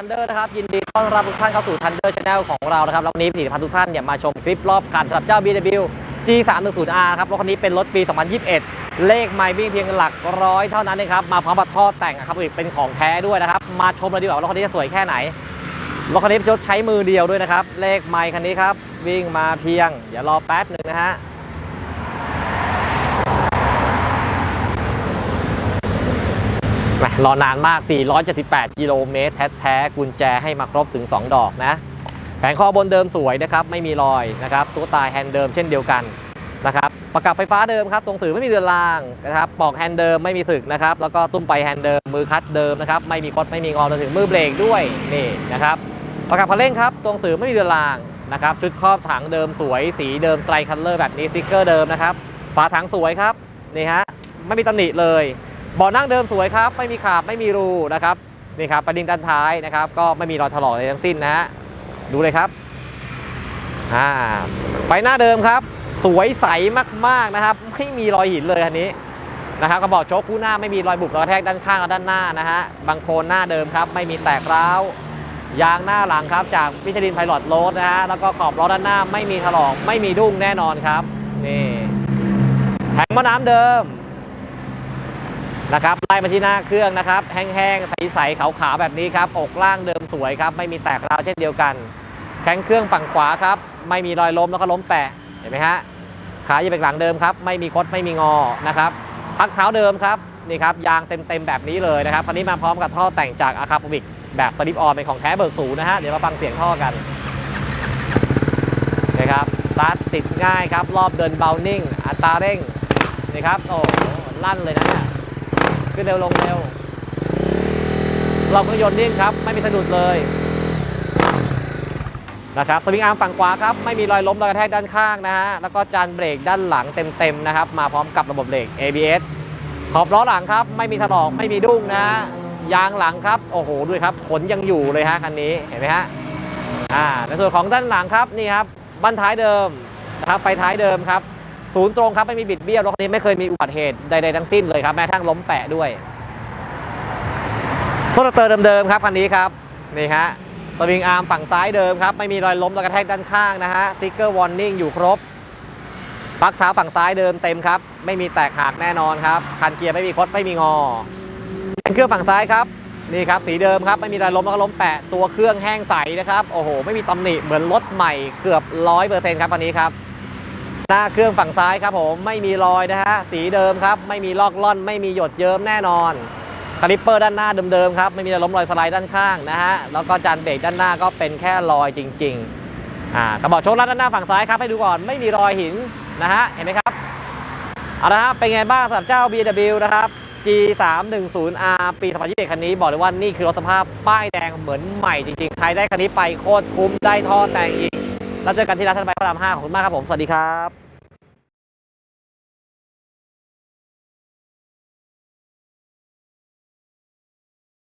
Thunder นะครับ ยินดีต้อนรับทุกท่านเข้าสู่ Thunder Channel ของเรานะครับแล้ววันนี้ผลิตภัณฑ์ทุกท่านเนี่ยมาชมคลิปรอบคันสำหรับเจ้า BW G310R ครับรถคันนี้เป็นรถปี 2021 เลขไมล์วิ่งเพียงหลักร้อยเท่านั้นเองครับ มาพร้อมกับท่อแต่งนะครับอีกเป็นของแท้ด้วยนะครับ มาชมเลยดีกว่ารถคันนี้จะสวยแค่ไหน รถคันนี้จะใช้มือเดียวด้วยนะครับ เลขไมล์คันนี้ครับ วิ่งมาเพียงเดี๋ยวรอแป๊บหนึ่งนะฮะ แหม่ รอนานมาก 478 กิโลเมตรแท้ๆกุญแจให้มาครบถึง 2 ดอกนะ แผงคอบนเดิมสวยนะครับ ไม่มีรอยนะครับตัวตายแฮนด์เดิมเช่นเดียวกันนะครับ ประกับไฟฟ้าเดิมครับ ตรงสื่อไม่มีเรือนรางนะครับ ปอกแฮนด์เดิมไม่มีสึกนะครับ แล้วก็ตุ้มไปแฮนด์เดิม มือคัดเดิมนะครับ ไม่มีคดไม่มีงอรวมถึงมือเบรกด้วยนี่นะครับ ประกับคันเร่งครับ ตรงสื่อไม่มีเรือนรางนะครับ ชุดครอบถังเดิมสวย สีเดิมไตรคัลเลอร์แบบนี้สติ๊กเกอร์เดิมนะครับ ฝาถังสวยครับนี่ฮะ ไม่มีตำหนิเลย บาะนั่งเดิมสวยครับ ไม่มีขาบไม่มีรูนะครับนี่ครับประดินด้านท้ายนะครับ ก็ไม่มีรอยถลอกอะไรทั้งสิ้นนะฮะดูเลยครับอ่าไฟหน้าเดิมครับ สวยใสมากๆนะครับ ไม่มีรอยหินเลยคันนี้นะครับกระบอกโชคคู่หน้าไม่มีรอยบุบรอยแทกด้านข้างและด้านหน้านะฮะบางโคนหน้าเดิมครับ ไม่มีแตกร้าวยางหน้าหลังครับ จากวิชลินไพลอตโรดนะฮะแล้วก็ขอบล้อด้านหน้าไม่มีถลอกไม่มีดุ้งแน่นอนครับนี่แผงม้อน้ำเดิม นะครับไล่มาที่หน้าเครื่องนะครับ แห้งๆ ใสๆขาวๆแบบนี้ครับ อกล่างเดิมสวยครับ ไม่มีแตกราวเช่นเดียวกัน แข้งเครื่องฝั่งขวาครับ ไม่มีรอยล้มแล้วก็ล้มแปะเห็นไหมฮะขาอยู่เป็นหลังเดิมครับ ไม่มีคดไม่มีงอนะครับพักเท้าเดิมครับนี่ครับยางเต็มๆแบบนี้เลยนะครับคันนี้มาพร้อมกับท่อแต่งจากอาคาปวิกแบบสลิปออนเป็นของแท้เบิกสูนะฮะเดี๋ยวมาฟังเสียงท่อกันนะครับสตาร์ทติดง่ายครับ รอบเดินเบานิ่ง อัตราเร่งนี่ครับโอ้โหลั่นเลยนะ ขึ้นเร็วลงเร็ว เรื่องยนต์นิ่งครับ ไม่มีสะดุดเลยนะครับสวิงอาร์มฝั่งขวาครับ ไม่มีรอยล้มรอยกระแทกด้านข้างนะฮะ แล้วก็จานเบรกด้านหลังเต็มๆนะครับ มาพร้อมกับระบบเบรก ABS ขอบล้อหลังครับ ไม่มีถลอกไม่มีดุ้งนะฮะยางหลังครับ โอ้โหด้วยครับขนยังอยู่เลยฮะคันนี้เห็นไหมฮะอ่าในส่วนของด้านหลังครับนี่ครับบั้นท้ายเดิมนะครับไฟท้ายเดิมครับ ศูนย์ตรงครับไม่มีบิดเบี้ยวรถคันนี้ไม่เคยมีอุบัติเหตุใดๆทั้งสิ้นเลยครับแม้ทั่งล้มแปะด้วยโทรเตอร์เดิมๆครับคันนี้ครับนี่ฮะสวิงอาร์มฝั่งซ้ายเดิมครับไม่มีรอยล้มรอยกระแทกด้านข้างนะฮะสติ๊กเกอร์วอร์นิ่งอยู่ครบปลั๊กเท้าฝั่งซ้ายเดิมเต็มครับ ไม่มีแตกหักแน่นอนครับคันเกียร์ไม่มีคดไม่มีงอเครื่องฝั่งซ้ายครับนี่ครับสีเดิมครับไม่มีรอยล้มแล้วก็ล้มแปะตัวเครื่องแห้งใสนะครับโอ้โหไม่มีตำหนิเหมือนรถใหม่เกือบร้อยเปอร์เซ็นต์ครับอันนี้ครับ หน้าเครื่องฝั่งซ้ายครับผมไม่มีรอยนะฮะสีเดิมครับ ไม่มีลอกล่อน ไม่มีหยดเยิ้มแน่นอนคาลิปเปอร์ด้านหน้าเดิมๆครับไม่มีล้มรอยสไลด์ด้านข้างนะฮะแล้วก็จานเบรกด้านหน้าก็เป็นแค่รอยจริงๆอ่ากระบอกโชว์ลัดด้านหน้าฝั่งซ้ายครับให้ดูก่อนไม่มีรอยหินนะฮะเห็นไหมครับเอาละครับเป็นไงบ้างสำหรับเจ้า BW นะครับ G310R ปี 2021 คันนี้ บอกเลยว่านี่คือรถสภาพป้ายแดงเหมือนใหม่จริงๆ ใครได้คันนี้ไปโคตรคุ้มได้ท่อแต่งอีก แล้วเจอกันที่ร้านทันใบพระราม5ขอบคุณมากครับผม สวัสดีครับ